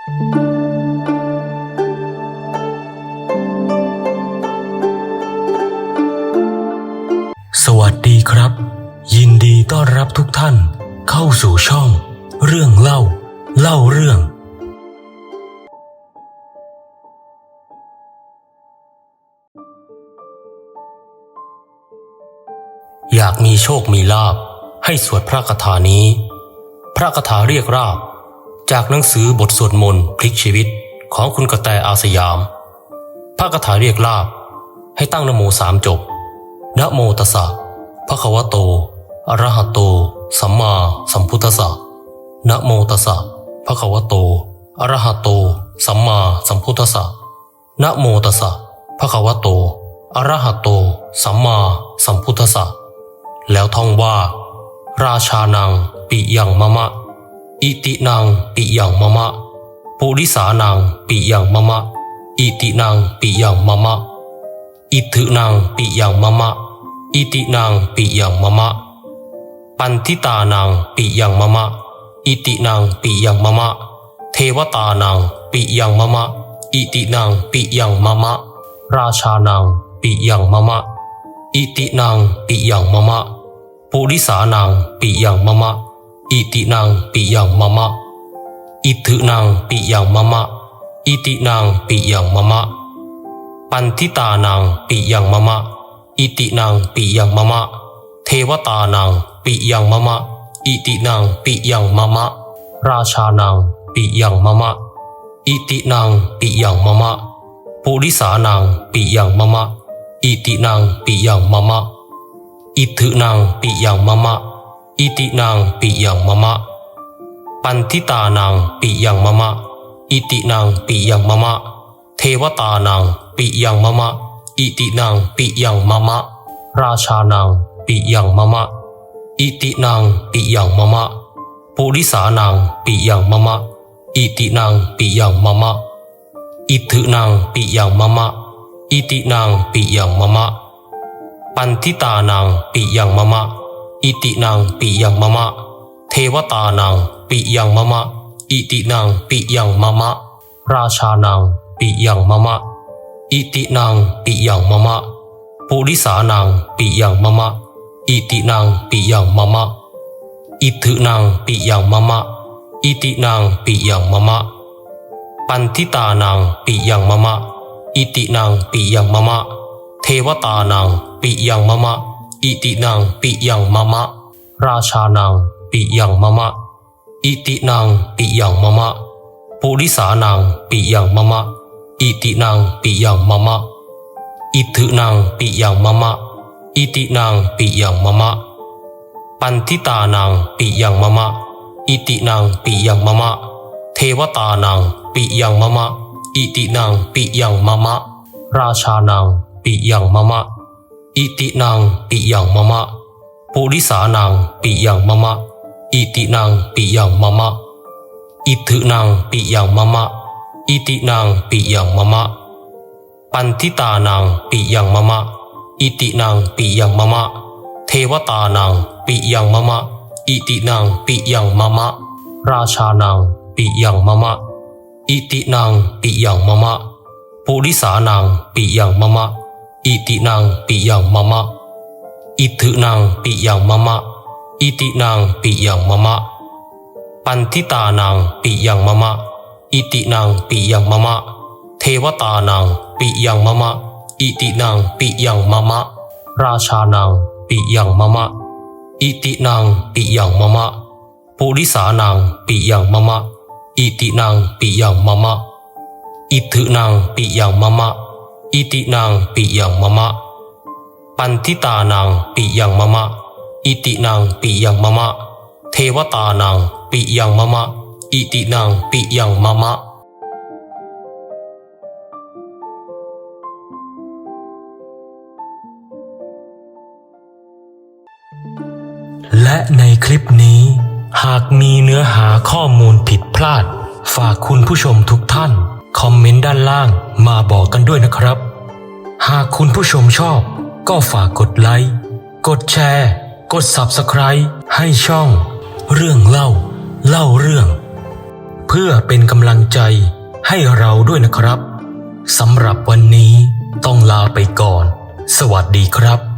สวัสดีครับ ยินดีต้อนรับทุกท่านเข้าสู่ช่อง เรื่องเล่า เล่าเรื่อง อยากมีโชคมีลาบให้สวดพระคาถานี้ พระคาถาเรียกราบ จากหนังสือบทสวดมนต์พลิกชีวิตของคุณกระแตอาสยาม พระคาถาเรียกลาบ ให้ตั้งนโมสามจบนโมตัสสะภะคะวะโตอะระหะโต สัมมาสัมพุทธัสสะนโมตัสสะภะคะวะโตอะระหะโต สัมมาสัมพุทธัสสะนโมตัสสะภะคะวะโตอะระหะโต สัมมาสัมพุทธัสสะแล้วท่องว่า ราชานังปิยังมะมะ อิตินังปิยังมะมะ ปุริสานังปิยังมะมะ อิตินังปิยังมะมะ อิทึนังปิยังมะมะ อิตินังปิยังมะมะ ปันทิตานังปิยังมะมะ อิตินังปิยังมะมะ เทวตานังปิยังมะมะ อิตินังปิยังมะมะ ราชานังปิยังมะมะ อิตินังปิยังมะมะ ปุริสานังปิยังมะมะ อิตินังปิยังมะมะ อิทึนังปิยังมะมะ อิตินังปิยังมะมะ ปันทิตานังปิยังมะมะ อิตินังปิยังมะมะ เทวตานังปิยังมะมะ อิตินังปิยังมะมะ ราชานังปิยังมะมะ อิตินังปิยังมะมะ ปุริสานังปิยังมะมะ อิตินังปิยังมะมะ อิทึนังปิยังมะมะ อิตินังปิยังมะมะ ปันทิตานังปิยังมะมะ อิตินังปิยังมะมะ เทวตานังปิยังมะมะ อิตินังปิยังมะมะ ราชานังปิยังมะมะ อิตินังปิยังมะมะ ปุริสานังปิยังมะมะ อิตินังปิยังมะมะ อิทึนังปิยังมะมะ อิตินังปิยังมะมะ ปันทิตานังปิยังมะมะ อิตินังปิยังมะมะ เทวตานังปิยังมะมะ อิตินังปิยังมะมะ ราชานังปิยังมะมะ อิตินังปิยังมะมะ ปุริสานังปิยังมะมะ อิตินังปิยังมะมะ อิทึนังปิยังมะมะ อิตินังปิยังมะมะ ปันทิตานังปิยังมะมะ อิตินังปิยังมะมะ เทวตานังปิยังมะมะ อิตินังปิยังมะมะ ราชานังปิยังมะมะ อิตินังปิยังมะมะปุริสานังปิยังมะมะ อิตินังปิยังมะมะ อิทึนังปิยังมะมะ อิตินังปิยังมะมะ ปันทิตานังปิยังมะมะ อิตินังปิยังมะมะ เทวตานังปิยังมะมะ อิตินังปิยังมะมะ ราชานังปิยังมะมะ อิตินังปิยังมะมะ ปุริสานังปิยังมะมะ อิตินังปิยังมะมะ อิทึนังปิยังมะมะ อิตินังปิยังมะมะ ปันทิตานังปิยังมะมะ อิตินังปิยังมะมะ เทวตานังปิยังมะมะ อิตินังปิยังมะมะ ราชานังปิยังมะมะ อิตินังปิยังมะมะ ปุริสานังปิยังมะมะ อิตินังปิยังมะมะ อิทึนังปิยังมะมะ อิตินังปิยังมะมะ ปันทิตานังปิยังมะมะ อิตินังปิยังมะมะ เทวตานังปิยังมะมะ อิตินังปิยังมะมะ ราชานังปิยังมะมะ อิตินังปิยังมะมะ ปุริสานังปิยังมะมะ อิตินังปิยังมะมะ อิทึนังปิยังมะมะ อิตินังปิยังมะมะ ปันทิตานังปิยังมะมะ อิตินังปิยังมะมะ เทวตานังปิยังมะมะ อิตินังปิยังมะมะและในคลิปนี้ หากมีเนื้อหาข้อมูลผิดพลาด ฝากคุณผู้ชมทุกท่าน คอมเมนต์ด้านล่างมาบอกกันด้วยนะครับ หากคุณผู้ชมชอบ ก็ฝากกดไลค์ กดแชร์ กด Subscribe ให้ช่อง เรื่องเล่า เล่าเรื่อง เพื่อเป็นกำลังใจให้เราด้วยนะครับสำหรับวันนี้ต้องลาไปก่อน สวัสดีครับ